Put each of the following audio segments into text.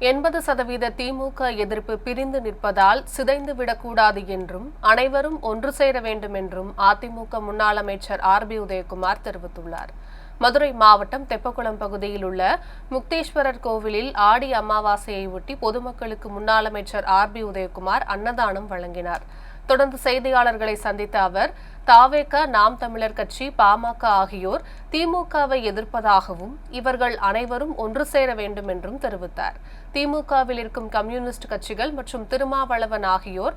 எண்பது சதவீத திமுக எதிர்ப்பு பிரிந்து நிற்பதால் சிதைந்து விடக்கூடாது என்றும் அனைவரும் ஒன்று சேர வேண்டும் என்றும் அதிமுக முன்னாள் அமைச்சர் ஆர் பி உதயகுமார் தெரிவித்துள்ளார். மதுரை மாவட்டம் தெப்பக்குளம் பகுதியில் உள்ள முக்தேஸ்வரர் கோவிலில் ஆடி அமாவாசையை ஒட்டி பொதுமக்களுக்கு முன்னாள் அமைச்சர் ஆர் பி உதயகுமார் அன்னதானம் வழங்கினார். தொடர்ந்து செய்தியாளர்களை சந்தித்த அவர் தாவேக நாம் தமிழர் கட்சி பாமக ஆகியோர் திமுகவை எதிர்ப்பதாகவும் இவர்கள் அனைவரும் ஒன்று சேர வேண்டும் என்றும் தெரிவித்தார். திமுகவில் இருக்கும் கம்யூனிஸ்ட் கட்சிகள் மற்றும் திருமாவளவன் ஆகியோர்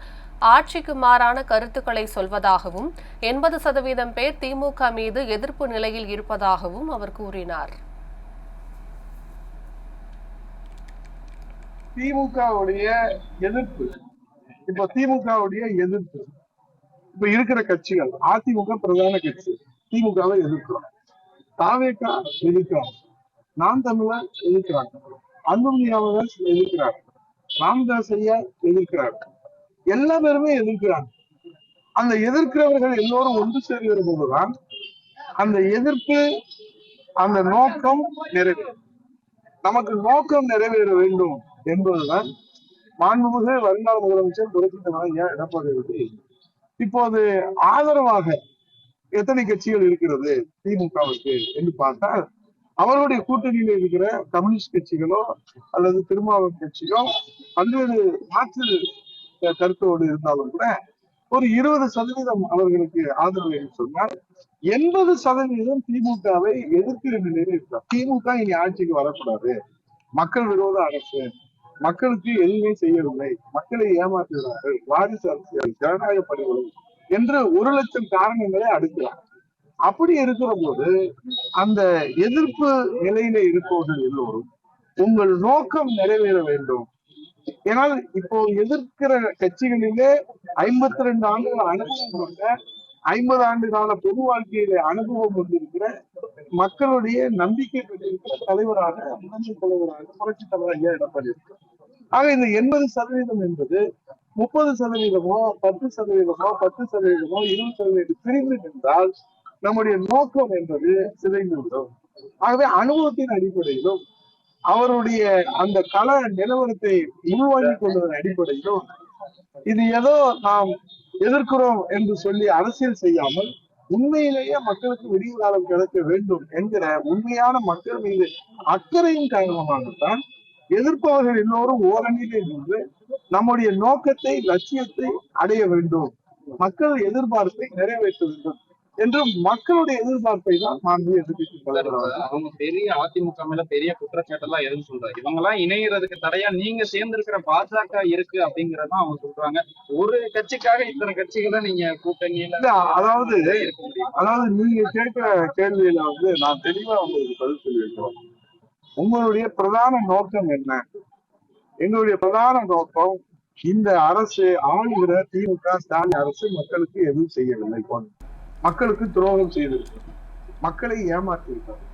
ஆட்சிக்கு மாறான கருத்துக்களை சொல்வதாகவும் எண்பது சதவீதம் பேர் திமுக மீது எதிர்ப்பு நிலையில் இருப்பதாகவும் அவர் கூறினார். திமுகவுடைய எதிர்ப்பு இப்ப திமுகவுடைய எதிர்ப்பு. இப்ப இருக்கிற கட்சிகள் அதிமுக பிரதான கட்சி திமுகவை எதிர்க்கிறோம். தாவேக்கா எதிர்க்கிறாங்க. நாம் தமிழர் எதிர்க்கிறாங்க. அன்புமணி அவர்கள் எதிர்க்கிறாங்க ராமதாஸ் ஐயா எதிர்க்கிறாங்க எல்லா பேருமே எதிர்க்கிறாங்க. அந்த எதிர்க்கிறவர்கள் எல்லோரும் ஒன்று சேர்கிற போதுதான் அந்த எதிர்ப்பு அந்த நோக்கம் நிறைவேறும். நமக்கு நோக்கம் நிறைவேற வேண்டும் என்பதுதான் மாண்புமிகு வருங்கால முதலமைச்சர் புரட்சி தலைவர் எடப்பாடி அவர்கள் இப்போது ஆதரவாக எத்தனை கட்சிகள் இருக்கிறது திமுகவுக்கு என்று பார்த்தால் அவருடைய கூட்டணியில் இருக்கிற கம்யூனிஸ்ட் கட்சிகளோ அல்லது திருமாவளவன் கட்சியோ பல்வேறு மாற்று கருத்தோடு இருந்தாலும் கூட ஒரு இருபது சதவீதம் அவர்களுக்கு ஆதரவு என்று சொன்னால் எண்பது சதவீதம் திமுகவை எதிர்க்கிற நிலையில் இருக்கிறார் திமுக இனி ஆட்சிக்கு வரக்கூடாது. மக்கள் விரோத அரசு மக்களுக்கு எதுவுமே செய்யவில்லை. மக்களை ஏமாற்றுகிறார்கள். வாரிசு அரசியல் ஜனநாயக பணிகளும் என்று ஒரு லட்சம் காரணங்களை அடுக்கிறார். அப்படி இருக்கிற போது அந்த எதிர்ப்பு நிலையில இருப்பவர்கள் எல்லோரும் உங்கள் நோக்கம் நிறைவேற வேண்டும். ஏனால் இப்போ எதிர்க்கிற கட்சிகளிலே ஐம்பத்தி ரெண்டு ஆண்டுகள் அனுபவம் கொண்ட ஐம்பது ஆண்டு கால பொது வாழ்க்கையில அனுபவம் கொண்டிருக்கிற மக்களுடைய நம்பிக்கை பெற்றிருக்கிற தலைவராக முதன்மை தலைவராக புரட்சி தலைவராக எடப்பாடி ஆக இந்த எண்பது சதவீதம் என்பது முப்பது சதவீதமோ பத்து சதவீதமோ பத்து சதவீதமோ இருபது சதவீதம் பிரிந்து நின்றால் நம்முடைய நோக்கம் என்பது சிதைந்துவிடும் ஆகவே அனுபவத்தின் அடிப்படையிலும் அவருடைய அந்த கல நிலவரத்தை உள்வாங்கிக் கொள்வதன் அடிப்படையிலும் இது ஏதோ நாம் எதிர்க்கிறோம் என்று சொல்லி அரசியல் செய்யாமல் உண்மையிலேயே மக்களுக்கு விடிவு காலம் கிடைக்க வேண்டும் என்கிற உண்மையான மக்கள் மீது அக்கறையின் காரணமாகத்தான் எதிர்ப்பவர்கள் எல்லோரும் ஓரணியிலே நின்று நம்முடைய நோக்கத்தை லட்சியத்தை அடைய வேண்டும். மக்கள் எதிர்பார்ப்பை நிறைவேற்ற வேண்டும். என்று மக்களுடைய எதிர்பார்ப்பை தான் மாண்பு எதிர்க்கட்சி தலைவர் அவர்கள் அவங்க பெரிய அதிமுக மேல பெரிய குற்றச்சாட்டெல்லாம் எதுவும் சொல்றாரு இவங்க எல்லாம் இணையறதுக்கு தடையா நீங்க சேர்ந்திருக்கிற பாஜக இருக்கு அப்படிங்கறதான் அவங்க சொல்றாங்க. ஒரு கட்சிக்காக இத்தனை கட்சிகளை நீங்க கூட்டணியில அதாவது அதாவது நீங்க கேட்கிற கேள்வியில வந்து நான் தெளிவா உங்களுக்கு பதில் சொல்லியிருக்கிறோம். உங்களுடைய பிரதான நோக்கம் என்ன? எங்களுடைய பிரதான நோக்கம் இந்த அரசு ஆளுகிற திமுக ஸ்டாலின் அரசு மக்களுக்கு எதுவும் செய்யவில்லை மக்களுக்கு துரோகம் செய்திருக்கு மக்களை ஏமாற்றியிருக்காங்க